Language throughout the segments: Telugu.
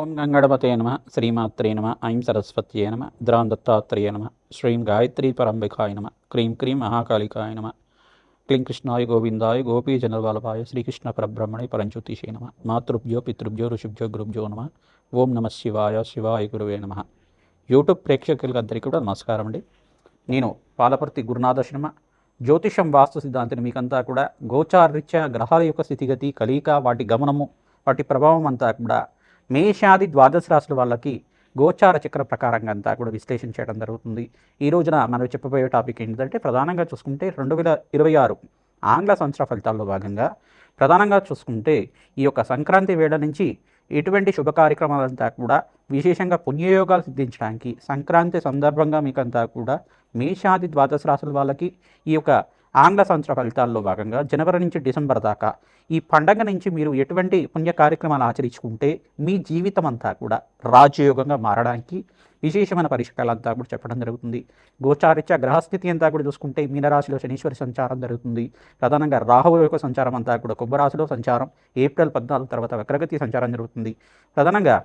ఓం గంగణపతే నమ శ్రీమాత్రే నమ ఐం సరస్వత్యే నమ ద్రాం దత్తాత్రేయ నమ శ్రీం గాయత్రీ పరంబికాయ నమ క్రీం క్రీం మహాకాళికాయ నమ క్లీం కృష్ణాయ గోవిందాయ గోపీ జనవల్లభాయ శ్రీకృష్ణ పరబ్రహ్మణే పరంజ్యోతిషే నమ మాతృభ్యో పితృభ్యో ఋషిభ్యో గురుభ్యో నమ ఓం నమ శివాయ శివాయ గురువే నమ. యూట్యూబ్ ప్రేక్షకులకు అందరికీ కూడా నమస్కారం అండి. నేను పాలపర్తి గురునాథ శర్మ. జ్యోతిషం వాస్తు సిద్ధాంతిని మీకంతా కూడా గోచారరీత్యా గ్రహాల యొక్క స్థితిగతి కలిక వాటి గమనము వాటి ప్రభావం అంతా కూడా మేషాది ద్వాదశ రాశుల వాళ్ళకి గోచార చక్ర ప్రకారంగా అంతా కూడా విశ్లేషణ చేయడం జరుగుతుంది. ఈ రోజున మనం చెప్పబోయే టాపిక్ ఏంటంటే ప్రధానంగా చూసుకుంటే రెండు వేల ఇరవై ఆరు ఆంగ్ల సంవత్సర ఫలితాల్లో భాగంగా ప్రధానంగా చూసుకుంటే ఈ యొక్క సంక్రాంతి వేళ నుంచి ఎటువంటి శుభ కార్యక్రమాలంతా కూడా విశేషంగా పుణ్యయోగాలు సిద్ధించడానికి సంక్రాంతి సందర్భంగా మీకంతా కూడా మేషాది ద్వాదశ రాశుల వాళ్ళకి ఈ యొక్క ఆంగ్ల సంవత్సర ఫలితాల్లో భాగంగా జనవరి నుంచి డిసెంబర్ దాకా ఈ పండగ నుంచి మీరు ఎటువంటి పుణ్య కార్యక్రమాలు ఆచరించుకుంటే మీ జీవితం అంతా కూడా రాజయోగంగా మారడానికి విశేషమైన పరిష్కారాలంతా కూడా చెప్పడం జరుగుతుంది. గోచారిత్య గ్రహస్థితి అంతా కూడా చూసుకుంటే మీనరాశిలో శనీశ్వరి సంచారం జరుగుతుంది. ప్రధానంగా రాహువు యొక్క సంచారం అంతా కూడా కుంభరాశిలో సంచారం. ఏప్రిల్ పద్నాలుగు తర్వాత వక్రగతి సంచారం జరుగుతుంది. ప్రధానంగా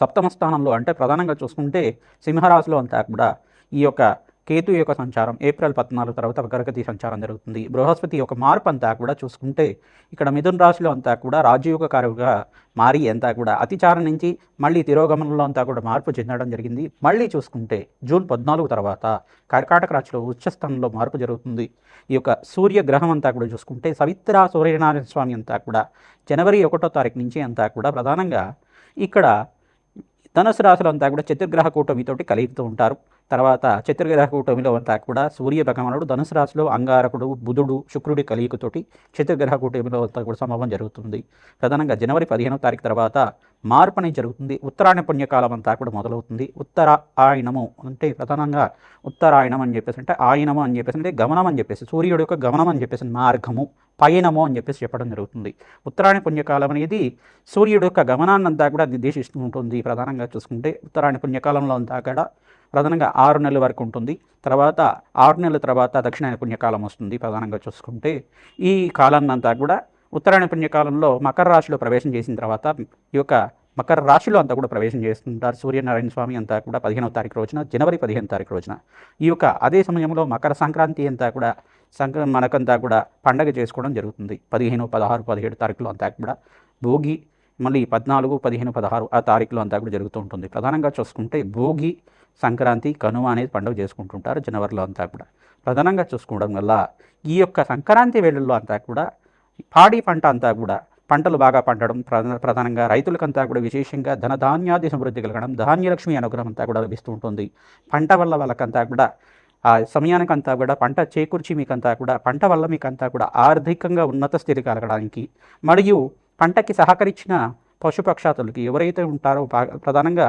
సప్తమ స్థానంలో అంటే ప్రధానంగా చూసుకుంటే సింహరాశిలో అంతా కూడా ఈ యొక్క కేతు యొక్క సంచారం ఏప్రిల్ పద్నాలుగు తర్వాత వక్రగతి సంచారం జరుగుతుంది. బృహస్పతి యొక్క మార్పు అంతా కూడా చూసుకుంటే ఇక్కడ మిథున రాశిలో అంతా కూడా రాజయోగకారుగా మారి అంతా కూడా అతిచారం నుంచి మళ్ళీ తిరోగమనంలో అంతా కూడా మార్పు చెందడం జరిగింది. మళ్ళీ చూసుకుంటే జూన్ పద్నాలుగు తర్వాత కర్కాటక రాశిలో ఉచ్చస్థానంలో మార్పు జరుగుతుంది. ఈ యొక్క సూర్యగ్రహం అంతా కూడా చూసుకుంటే సవిత్ర సూర్యనారాయణ స్వామి అంతా కూడా జనవరి ఒకటో తారీఖు నుంచి అంతా కూడా ప్రధానంగా ఇక్కడ ధనుసు రాశులు అంతా కూడా చతుర్గ్రహ కూటమితోటి కలుగుతూ ఉంటారు. తర్వాత చతుర్గ్రహ కూటమిలో అంతా కూడా సూర్య భగవానుడు ధనుసు రాశిలో అంగారకుడు బుధుడు శుక్రుడి కలియుకతోటి చతుర్గ్రహ కూటమిలో అంతా కూడా సంభవం జరుగుతుంది. ప్రధానంగా జనవరి పదిహేనవ తారీఖు తర్వాత మార్పు జరుగుతుంది. ఉత్తరాయణ పుణ్యకాలం అంతా కూడా మొదలవుతుంది. ఉత్తర ఆయనము అంటే ప్రధానంగా ఉత్తరాయణం అని చెప్పేసి అంటే ఆయనము అని చెప్పేసి అంటే గమనం అని చెప్పేసి సూర్యుడు యొక్క గమనం అని చెప్పేసి మార్గము పయనము అని చెప్పేసి చెప్పడం జరుగుతుంది. ఉత్తరాయణ పుణ్యకాలం అనేది సూర్యుడు యొక్క గమనాన్నంతా కూడా నిర్దేశిస్తూ ఉంటుంది. ప్రధానంగా చూసుకుంటే ఉత్తరాయణ పుణ్యకాలంలో అంతా కూడా ప్రధానంగా ఆరు నెలల వరకు ఉంటుంది. తర్వాత ఆరు నెలల తర్వాత దక్షిణాయన పుణ్యకాలం వస్తుంది. ప్రధానంగా చూసుకుంటే ఈ కాలాన్నంతా కూడా ఉత్తరాయణ పుణ్యకాలంలో మకర రాశిలో ప్రవేశం చేసిన తర్వాత ఈ యొక్క మకర రాశిలో అంతా కూడా ప్రవేశం చేస్తుంటారు. సూర్యనారాయణ స్వామి అంతా కూడా పదిహేనవ తారీఖు రోజున జనవరి పదిహేను తారీఖు రోజున. ఈ యొక్క అదే సమయంలో మకర సంక్రాంతి అంతా కూడా సంక్ర మనకంతా కూడా పండగ చేసుకోవడం జరుగుతుంది. పదిహేను పదహారు పదిహేడు తారీఖులో అంతా కూడా భోగి మళ్ళీ పద్నాలుగు పదిహేను పదహారు ఆ తారీఖులో అంతా కూడా జరుగుతూ ఉంటుంది. ప్రధానంగా చూసుకుంటే భోగి సంక్రాంతి కనుమ అనేది పండుగ చేసుకుంటుంటారు జనవరిలో అంతా కూడా. ప్రధానంగా చూసుకోవడం వల్ల ఈ యొక్క సంక్రాంతి వేళల్లో అంతా కూడా పాడి పంట అంతా కూడా పంటలు బాగా పండడం ప్రధాన ప్రధానంగా రైతులకంతా కూడా విశేషంగా ధనధాన్యాది సమృద్ధి కలగడం ధాన్యలక్ష్మి అనుగ్రహం అంతా కూడా లభిస్తూ ఉంటుంది పంట వల్ల వాళ్ళకంతా కూడా ఆ సమయానికంతా కూడా పంట చేకూర్చి మీకంతా కూడా పంట వల్ల మీకంతా కూడా ఆర్థికంగా ఉన్నత స్థితి కలగడానికి మరియు పంటకి సహకరించిన పశుపక్షాతులకి ఎవరైతే ఉంటారో ప్రధానంగా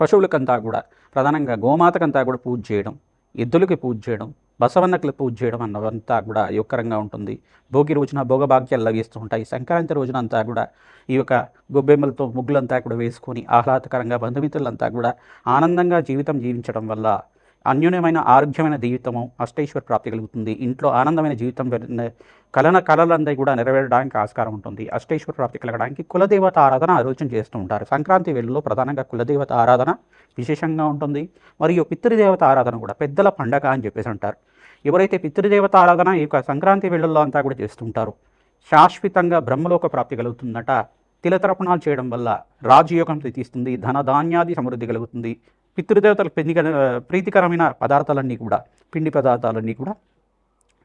పశువులకంతా కూడా ప్రధానంగా గోమాతకంతా కూడా పూజ చేయడం ఎద్దులకి పూజ చేయడం బసవన్నకులు పూజ చేయడం అన్నదంతా కూడా యువకరంగా ఉంటుంది. భోగి రోజున భోగభాగ్యాలు లభిస్తూ ఉంటాయి. సంక్రాంతి రోజున అంతా కూడా ఈ యొక్క గొబ్బెమ్మలతో ముగ్గులంతా కూడా వేసుకొని ఆహ్లాదకరంగా బంధుమిత్రులంతా కూడా ఆనందంగా జీవితం జీవించడం వల్ల అన్యోన్యమైన ఆరోగ్యమైన జీవితము అష్టైశ్వర ప్రాప్తి కలుగుతుంది. ఇంట్లో ఆనందమైన జీవితం కలన కళలందరి కూడా నెరవేరడానికి ఆస్కారం ఉంటుంది. అష్టైశ్వర ప్రాప్తి కలగడానికి కులదేవత ఆరాధన ఆలోచన చేస్తూ ఉంటారు. సంక్రాంతి వేళలో ప్రధానంగా కులదేవత ఆరాధన విశేషంగా ఉంటుంది. మరియు పితృదేవత ఆరాధన కూడా పెద్దల పండగ అని చెప్పేసి అంటారు. ఎవరైతే పితృదేవత ఆరాధన ఈ యొక్క సంక్రాంతి వేళల్లో అంతా కూడా చేస్తుంటారు శాశ్వతంగా బ్రహ్మలోక ప్రాప్తి కలుగుతుందట. తిలతర్పణాలు చేయడం వల్ల రాజయోగం తీస్తుంది. ధన ధాన్యాది సమృద్ధి కలుగుతుంది. పితృదేవతలకు పెందిక ప్రీతికరమైన పదార్థాలన్నీ కూడా పిండి పదార్థాలన్నీ కూడా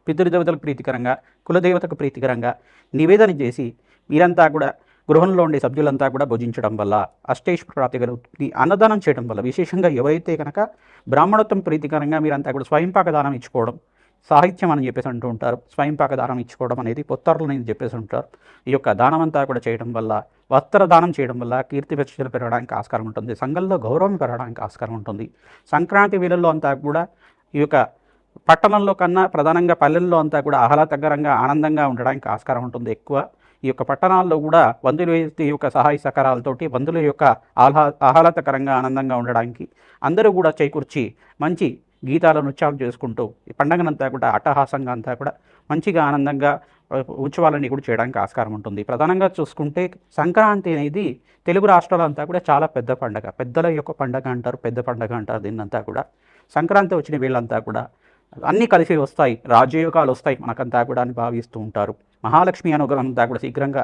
పితృదేవతలకు ప్రీతికరంగా కులదేవతకు ప్రీతికరంగా నివేదన చేసి మీరంతా కూడా గృహంలో ఉండే సభ్యులంతా కూడా భుజించడం వల్ల అష్టేశ్వర ప్రాప్తి కలుగుతుంది అన్నదానం చేయడం వల్ల విశేషంగా ఎవరైతే కనుక బ్రాహ్మణత్వం ప్రీతికరంగా మీరంతా కూడా స్వయంపాక దానం ఇచ్చుకోవడం సాహిత్యం అని చెప్పేసి అంటూ ఉంటారు. స్వయంపాక దానం ఇచ్చుకోవడం అనేది పొత్తర్లు అని చెప్పేసి ఉంటారు ఈ యొక్క దానం అంతా కూడా చేయడం వల్ల వస్త్ర దానం చేయడం వల్ల కీర్తి ప్రతిష్టలు పెరగడానికి ఆస్కారం ఉంటుంది. సంఘంలో గౌరవం పెరగడానికి ఆస్కారం ఉంటుంది. సంక్రాంతి వేళల్లో అంతా కూడా ఈ యొక్క పట్టణంలో కన్నా ప్రధానంగా పల్లెల్లో అంతా కూడా ఆహ్లాదకరంగా ఆనందంగా ఉండడానికి ఆస్కారం ఉంటుంది ఎక్కువ. ఈ యొక్క పట్టణాల్లో కూడా బంధువుల ఈ యొక్క సహాయ సహకారాలతోటి బంధువుల యొక్క ఆహ్లా ఆహ్లాదకరంగా ఆనందంగా ఉండడానికి అందరూ కూడా చేకూర్చి మంచి గీతాల నృత్యాలు చేసుకుంటూ ఈ పండగనంతా కూడా అట్టహాసంగా అంతా కూడా మంచిగా ఆనందంగా ఉత్సవాలన్నీ కూడా చేయడానికి ఆస్కారం ఉంటుంది. ప్రధానంగా చూసుకుంటే సంక్రాంతి అనేది తెలుగు రాష్ట్రాలంతా కూడా చాలా పెద్ద పండగ. పెద్దల యొక్క పండగ అంటారు పెద్ద పండగ అంటారు దీన్నంతా కూడా. సంక్రాంతి వచ్చిన వీళ్ళంతా కూడా అన్నీ కలిసి వస్తాయి రాజయోగాలు వస్తాయి మనకంతా కూడా అని భావిస్తూ ఉంటారు. మహాలక్ష్మి అనుగ్రహం అంతా కూడా శీఘ్రంగా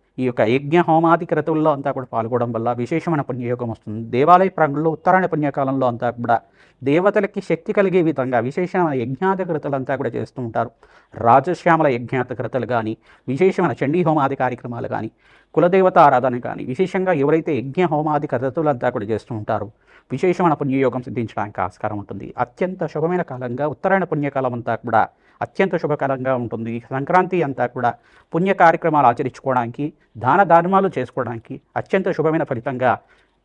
ఈ యొక్క యజ్ఞ హోమాది క్రతువుల్లో అంతా కూడా పాల్గొనడం వల్ల విశేషమైన పుణ్యయోగం వస్తుంది. దేవాలయ ప్రాంగంలో ఉత్తరాయణ పుణ్యకాలంలో అంతా కూడా దేవతలకి శక్తి కలిగే విధంగా విశేషమైన యజ్ఞాత క్రతులు అంతా కూడా చేస్తూ ఉంటారు. రాజశ్యామల యజ్ఞాత క్రతలు కానీ విశేషమైన చండీ హోమాది కార్యక్రమాలు కానీ కులదేవత ఆరాధన కానీ విశేషంగా ఎవరైతే యజ్ఞ హోమాది క్రతులంతా కూడా చేస్తూ ఉంటారో విశేషమైన పుణ్యయోగం సిద్ధించడానికి ఆస్కారం ఉంటుంది. అత్యంత శుభమైన కాలంగా ఉత్తరాయణ పుణ్యకాలం అంతా కూడా అత్యంత శుభకరంగా ఉంటుంది. సంక్రాంతి అంతా కూడా పుణ్య కార్యక్రమాలు ఆచరించుకోవడానికి దాన ధర్మాలు చేసుకోవడానికి అత్యంత శుభమైన ఫలితంగా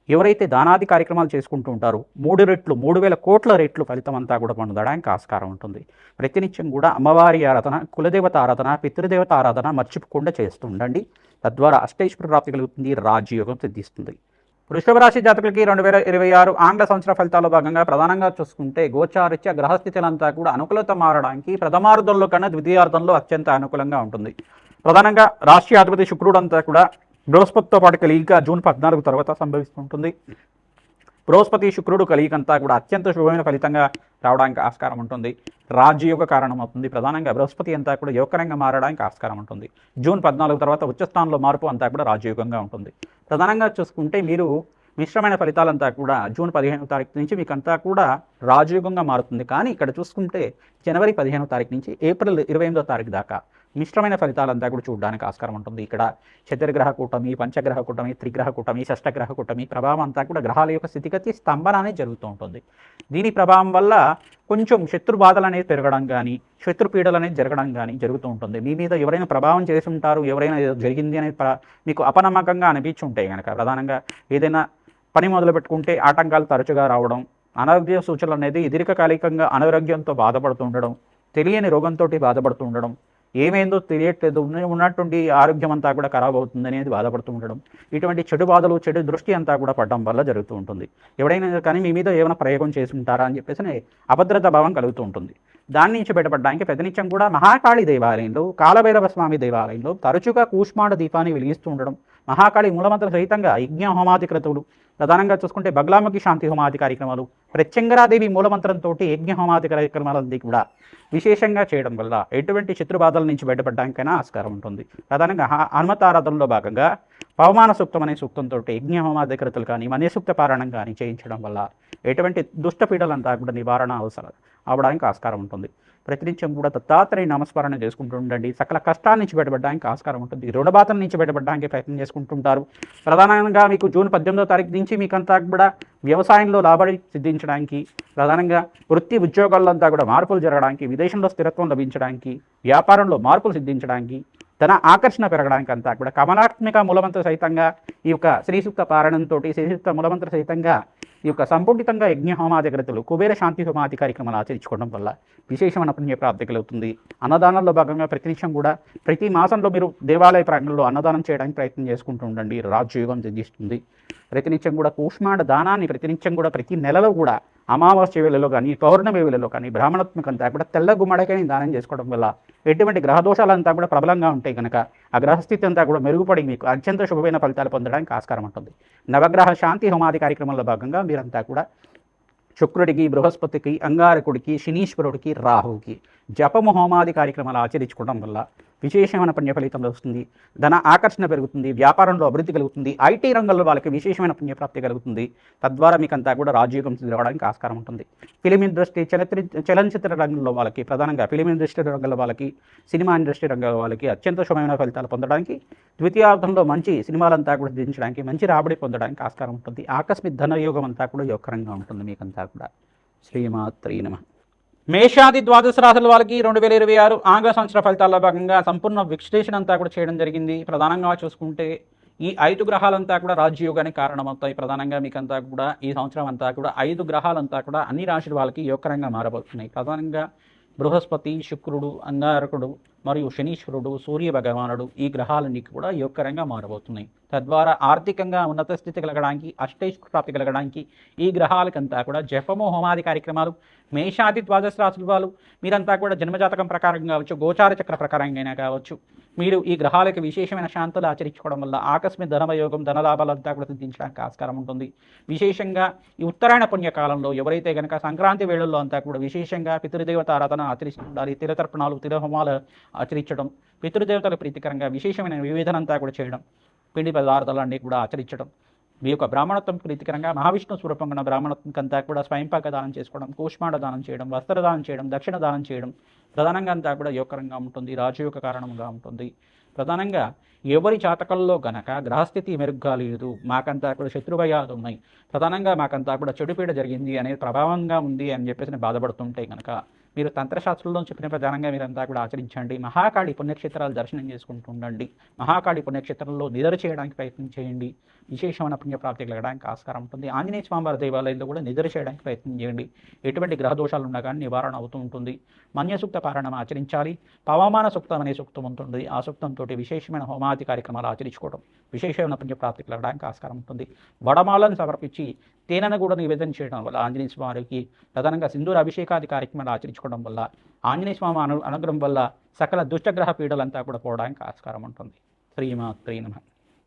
ఎవరైతే దానాది కార్యక్రమాలు చేసుకుంటూ ఉంటారో మూడు రెట్లు మూడు వేల కోట్ల రెట్లు ఫలితం అంతా కూడా పొందడానికి ఆస్కారం ఉంటుంది. ప్రతినిత్యం కూడా అమ్మవారి ఆరాధన కులదేవత ఆరాధన పితృదేవత ఆరాధన మర్చిపోకుండా చేస్తూ ఉండండి. తద్వారా అష్టైశ్వర ప్రాప్తి కలుగుతుంది రాజ్యయోగం సిద్ధిస్తుంది. వృషభ రాశి జాతకులకి రెండు వేల ఇరవై ఆరు ఆంగ్ల సంవత్సర ఫలితాల్లో భాగంగా ప్రధానంగా చూసుకుంటే గోచారిత్య గ్రహస్థితులంతా కూడా అనుకూలత మారడానికి ప్రథమార్థంలో కన్నా ద్వితీయార్థంలో అత్యంత అనుకూలంగా ఉంటుంది. ప్రధానంగా రాష్ట్రీయ అధిపతి శుక్రుడు అంతా కూడా బృహస్పతితో పాటు కలిగిక జూన్ పద్నాలుగు తర్వాత సంభవిస్తుంటుంది. బృహస్పతి శుక్రుడు కలిగికంతా కూడా అత్యంత శుభమైన ఫలితంగా రావడానికి ఆస్కారం ఉంటుంది. రాజయోగ కారణం అవుతుంది. ప్రధానంగా బృహస్పతి అంతా కూడా యువకరంగా మారడానికి ఆస్కారం ఉంటుంది. జూన్ పద్నాలుగు తర్వాత ఉచ్చస్థానంలో మార్పు అంతా కూడా రాజయోగంగా ఉంటుంది. ప్రధానంగా చూసుకుంటే మీరు మిశ్రమైన ఫలితాలంతా కూడా జూన్ పదిహేనవ తారీఖు నుంచి మీకు అంతా కూడా రాజయోగంగా మారుతుంది. కానీ ఇక్కడ చూసుకుంటే జనవరి పదిహేనవ తారీఖు నుంచి ఏప్రిల్ ఇరవై ఎనిమిదో తారీఖు దాకా మిశ్రమైన ఫలితాలంతా కూడా చూడడానికి ఆస్కారం ఉంటుంది. ఇక్కడ చతుర్గ్రహ కూటమి పంచగ్రహ కూటమి త్రిగ్రహ కూటమి షష్టగ్రహ కూటమి ప్రభావం అంతా కూడా గ్రహాల యొక్క స్థితిగతి స్తంభన అనేది జరుగుతూ ఉంటుంది. దీని ప్రభావం వల్ల కొంచెం శత్రు బాధలు అనేది పెరగడం కానీ శత్రుపీడలు అనేది జరగడం కానీ జరుగుతూ ఉంటుంది. మీ మీద ఎవరైనా ప్రభావం చేసి ఉంటారు ఎవరైనా జరిగింది అనేది మీకు అపనమ్మకంగా అనిపించి ఉంటాయి కనుక ప్రధానంగా ఏదైనా పని మొదలు పెట్టుకుంటే ఆటంకాలు తరచుగా రావడం అనారోగ్య సూచనలు అనేది దీర్ఘకాలికంగా అనారోగ్యంతో బాధపడుతూ ఉండడం తెలియని రోగంతో బాధపడుతూ ఉండడం ఏమైందో తెలియట్లేదు. ఉన్నటువంటి ఆరోగ్యం అంతా కూడా ఖరాబ్ అవుతుంది అనేది బాధపడుతూ ఉండడం ఇటువంటి చెడు బాధలు చెడు దృష్టి అంతా కూడా పడడం వల్ల జరుగుతూ ఉంటుంది. ఎవడైనా కానీ మీ మీద ఏమైనా ప్రయోగం చేసి ఉంటారా అని చెప్పేసి అభద్రత భావం కలుగుతూ ఉంటుంది. దాని నుంచి బయటపడడానికి ప్రతినిత్యం కూడా మహాకాళి దేవాలయంలో కాలభైరవ స్వామి దేవాలయంలో తరచుగా కూష్మాండ దీపాన్ని వెలిగిస్తూ ఉండడం మహాకాళి మూలమంత్ర సహితంగా యజ్ఞ హోమాది క్రతువులు ప్రధానంగా చూసుకుంటే బగ్లాముఖి శాంతి హోమాది కార్యక్రమాలు ప్రత్యంగరాదేవి మూలమంత్రంతో యజ్ఞ హోమాది కార్యక్రమాలన్నీ కూడా విశేషంగా చేయడం వల్ల ఎటువంటి శత్రుబాధల నుంచి బయటపడడానికైనా ఆస్కారం ఉంటుంది. ప్రధానంగా హనుమతారాధనలో భాగంగా పవమాన సూక్తం అనే సూక్తంతో యజ్ఞ హోమాది క్రతులు కానీ మన్యసూక్త పారాయణం కానీ చేయించడం వల్ల ఎటువంటి దుష్టపీడలంతా కూడా నివారణ అవసరం అవడానికి ఆస్కారం ఉంటుంది. ప్రతినిత్యం కూడా దత్తాత్రేయ నామస్మరణ చేసుకుంటూ ఉండండి. సకల కష్టాల నుంచి బయటపడడానికి ఆస్కారం ఉంటుంది. రుణబాధల నుంచి బయటపడడానికి ప్రయత్నం చేసుకుంటుంటారు. ప్రధానంగా మీకు జూన్ పద్దెనిమిదో తారీఖు నుంచి మీకంతా కూడా వ్యవసాయంలో లాభడి సిద్ధించడానికి ప్రధానంగా వృత్తి ఉద్యోగాల్లో కూడా మార్పులు జరగడానికి విదేశంలో స్థిరత్వం లభించడానికి వ్యాపారంలో మార్పులు సిద్ధించడానికి ధన ఆకర్షణ పెరగడానికి అంతా కూడా కమలాత్మిక మూలమంత్ర సహితంగా ఈ యొక్క శ్రీసూక్త పారణంతో శ్రీసూక్త మూలమంత్ర సహితంగా ఈ యొక్క సంపుటితంగా యజ్ఞ హోమాది కుబేర శాంతి హోమాది కార్యక్రమాలు ఆచరించుకోవడం వల్ల విశేషమైన పుణ్య ప్రాప్తి కలుగుతుంది. అన్నదానంలో భాగంగా ప్రతినిత్యం కూడా ప్రతి మాసంలో మీరు దేవాలయ ప్రాంగణంలో అన్నదానం చేయడానికి ప్రయత్నం చేసుకుంటూ ఉండండి. రాజయోగం సిద్ధిస్తుంది ప్రతినిత్యం కూడా కూష్మాండ దానాన్ని ప్రతినిత్యం కూడా ప్రతి నెలలో కూడా అమావాస్య వేళలో కానీ పౌర్ణమి వేళలో కానీ బ్రాహ్మణత్మకంతా కూడా తెల్ల గుమ్మడికాయని దానం చేసుకోవడం వల్ల ఎటువంటి గ్రహదోషాలంతా కూడా ప్రబలంగా ఉంటాయి కనుక ఆ గ్రహస్థితి అంతా కూడా మెరుగుపడి మీకు అత్యంత శుభమైన ఫలితాలు పొందడానికి ఆస్కారం ఉంటుంది. నవగ్రహ శాంతి హోమాది కార్యక్రమంలో భాగంగా మీరంతా కూడా శుక్రుడికి బృహస్పతికి అంగారకుడికి శనీశ్వరుడికి రాహువుకి జపము హోమాది కార్యక్రమాలు ఆచరించుకోవడం వల్ల విశేషమైన పుణ్య ఫలితం వస్తుంది. ధన ఆకర్షణ పెరుగుతుంది వ్యాపారంలో అభివృద్ధి కలుగుతుంది ఐటీ రంగంలో వాళ్ళకి విశేషమైన పుణ్యప్రాప్తి కలుగుతుంది. తద్వారా మీకు అంతా కూడా రాజయోగం రావడానికి ఆస్కారం ఉంటుంది. ఫిలిం ఇండస్ట్రీ చలచిత్ర చలనచిత్ర రంగంలో వాళ్ళకి ప్రధానంగా ఫిలిం ఇండస్ట్రీ రంగంలో వాళ్ళకి సినిమా ఇండస్ట్రీ రంగంలో వాళ్ళకి అత్యంత శుభమైన ఫలితాలు పొందడానికి ద్వితీయార్థంలో మంచి సినిమాలంతా కూడా దించడానికి మంచి రాబడి పొందడానికి ఆస్కారం ఉంటుంది. ఆకస్మిక ధనయోగం అంతా కూడా యోగకరంగా ఉంటుంది. మీకంతా కూడా. శ్రీమాత్రీ నమ. మేషాది ద్వాదశ రాశుల వాళ్ళకి రెండు వేల ఇరవై ఆరు ఆంగ్ల సంవత్సర ఫలితాల్లో భాగంగా సంపూర్ణ విశ్లేషణ అంతా కూడా చేయడం జరిగింది. ప్రధానంగా చూసుకుంటే ఈ ఐదు గ్రహాలంతా కూడా రాజ్యయోగానికి కారణమవుతాయి. ప్రధానంగా మీకంతా కూడా ఈ సంవత్సరం అంతా కూడా ఐదు గ్రహాలంతా కూడా అన్ని రాశుల వాళ్ళకి యోగకరంగా మారబోతున్నాయి. ప్రధానంగా బృహస్పతి శుక్రుడు అంగారకుడు మరియు శనీశ్వరుడు సూర్య భగవానుడు ఈ గ్రహాలన్నీ కూడా యోగకరంగా మారబోతున్నాయి. తద్వారా ఆర్థికంగా ఉన్నత స్థితి కలగడానికి అష్టైష్ ప్రాప్తి కలగడానికి ఈ గ్రహాలకంతా కూడా జపము హోమాది కార్యక్రమాలు మేషాది ద్వాదశ రాశుల వాళ్ళు మీరంతా కూడా జన్మజాతకం ప్రకారం కావచ్చు గోచార చక్ర ప్రకారంగా అయినా కావచ్చు మీరు ఈ గ్రహాలకు విశేషమైన శాంతులు ఆచరించుకోవడం వల్ల ఆకస్మిక ధనవయోగం ధనలాభాలంతా కూడా సిద్ధించడానికి ఆస్కారం ఉంటుంది. విశేషంగా ఈ ఉత్తరాయణ పుణ్యకాలంలో ఎవరైతే కనుక సంక్రాంతి వేళల్లో అంతా కూడా విశేషంగా పితృదేవత ఆరాధన ఆచరిస్తుండాలి తిరతర్పణాలు తిరహోమాలు ఆచరించడం పితృదేవతల ప్రీతికరంగా విశేషమైన వివేధనంతా కూడా చేయడం పిండి పదార్థాలన్నీ కూడా ఆచరించడం మీ యొక్క బ్రాహ్మణత్వం ప్రీతికరంగా మహావిష్ణు స్వరూపంగా బ్రాహ్మణత్వం బ్రాహ్మణత్వంకంతా కూడా స్వయంపాక దానం చేసుకోవడం కూష్మాండ దానం చేయడం వస్త్రదానం చేయడం దక్షిణ దానం చేయడం ప్రధానంగా అంతా కూడా యోగకరంగా ఉంటుంది రాజయోగ కారణంగా ఉంటుంది. ప్రధానంగా ఎవరి జాతకంలో గనక గ్రహస్థితి మెరుగ్గా లేదు మాకంతా కూడా శత్రుభయాలు ఉన్నాయి ప్రధానంగా మాకంతా కూడా చెడుపీడ జరిగింది అనేది ప్రభావంగా ఉంది అని చెప్పేసి బాధపడుతుంటే కనుక మీరు తంత్రశాస్త్రంలో చెప్పిన ప్రధానంగా మీరంతా కూడా ఆచరించండి. మహాకాళి పుణ్యక్షేత్రాలు దర్శనం చేసుకుంటూ ఉండండి. మహాకాళి పుణ్యక్షేత్రంలో నిద్ర చేయడానికి ప్రయత్నం చేయండి. విశేషమైన పుణ్యప్రాప్తి కలగడానికి ఆస్కారం ఉంటుంది. ఆంజనేయ స్వామివారి దేవాలయంలో కూడా నిద్ర చేయడానికి ప్రయత్నం చేయండి. ఎటువంటి గ్రహ దోషాలు ఉన్నా కానీ నివారణ అవుతూ ఉంటుంది. మన్యసూక్త పారాయణం ఆచరించాలి. పవమాన సూక్తం అనే సూక్తం ఉంటుంది. ఆ సూక్తంతో విశేషమైన హోమాది కార్యక్రమాలు ఆచరించుకోవడం విశేషమైన పుణ్యప్రాప్తి వెళ్ళడానికి ఆస్కారం ఉంటుంది. వడమాలను సమర్పించి తేనెను కూడా నివేదన చేయడం వల్ల ఆంజనేయ స్వామికి ప్రధానంగా సింధూర అభిషేకాది కార్యక్రమాలు ఆచరించుకోవడం వల్ల ఆంజనేయ స్వామి అను అనుగ్రహం వల్ల సకల దుష్టగ్రహ పీడలంతా కూడా పోవడానికి ఆస్కారం ఉంటుంది. శ్రీమాత్రీ నమ.